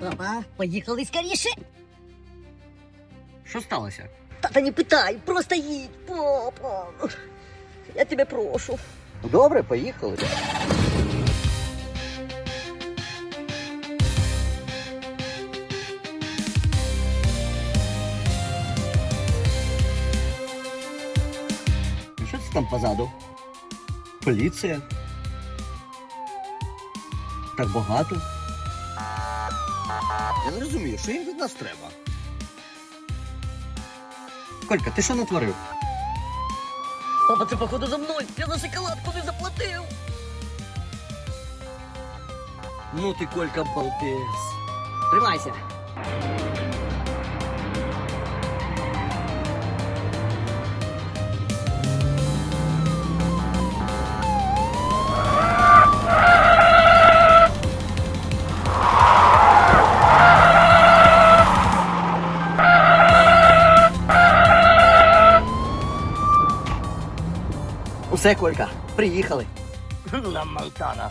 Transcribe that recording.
Папа, поїхали скоріше. Що сталося? Тата, не питай, просто їдь, папа. Я тебе прошу. Добре, поїхали. Що це там позаду? Поліція? Так багато. Я не розумію, що їм від нас треба. Колька, ти що натворив? Папа, це походу за мною. Я за шоколадку не заплатив. Ну ти, Колька, балбес. Тримайся. Усе, Колька, приїхали. На Монтана.